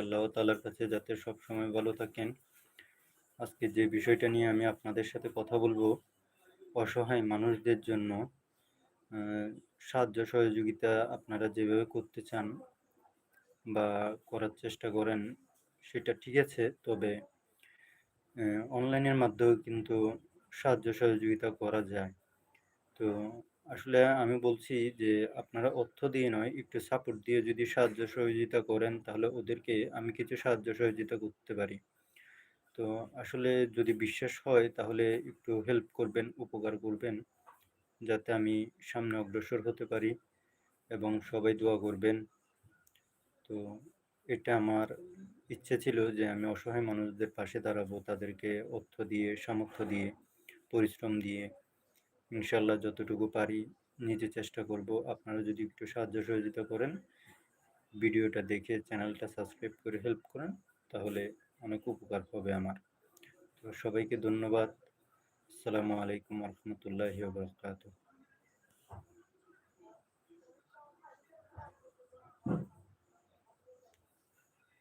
আল্লাহ তালার কাছে যাতে সব সময় ভালো থাকেন। আজকে যে বিষয়টা নিয়ে আমি আপনাদের সাথে কথা বলব, অসহায় মানুষদের জন্য সাহায্য সহযোগিতা আপনারা যেভাবে করতে চান বা করার চেষ্টা করেন সেটা ঠিক আছে। তবে অনলাইনের মাধ্যমে কিন্তু সাহায্য সহযোগিতা করা যায়। তো আসলে আমি বলছি যে আপনারা অর্থ দিয়ে নয়, একটু সাপোর্ট দিয়ে যদি সাহায্য সহযোগিতা করেন তাহলে ওদেরকে আমি কিছু সাহায্য সহযোগিতা করতে পারি। তো আসলে যদি বিশ্বাস হয় তাহলে একটু হেল্প করবেন, উপকার করবেন। যাতে আমি সামনে অগ্রসর হতে পারি এবং সবাই দোয়া করবেন। তো এটা আমার ইচ্ছে ছিল যে আমি অসহায় মানুষদের পাশে দাঁড়াবো। তাদেরকে অর্থ দিয়ে, সামর্থ্য দিয়ে, পরিশ্রম দিয়ে ইনশাআল্লাহ যতটুকু পারি নিজে চেষ্টা করব। আপনারা যদি একটু সাহায্য সহযোগিতা করেন, ভিডিওটা দেখে চ্যানেলটা সাবস্ক্রাইব করে হেল্প করেন তাহলে অনেক উপকার হবে আমার। তো সবাইকে ধন্যবাদ। আসসালামু আলাইকুম রহমতুল্লাহ।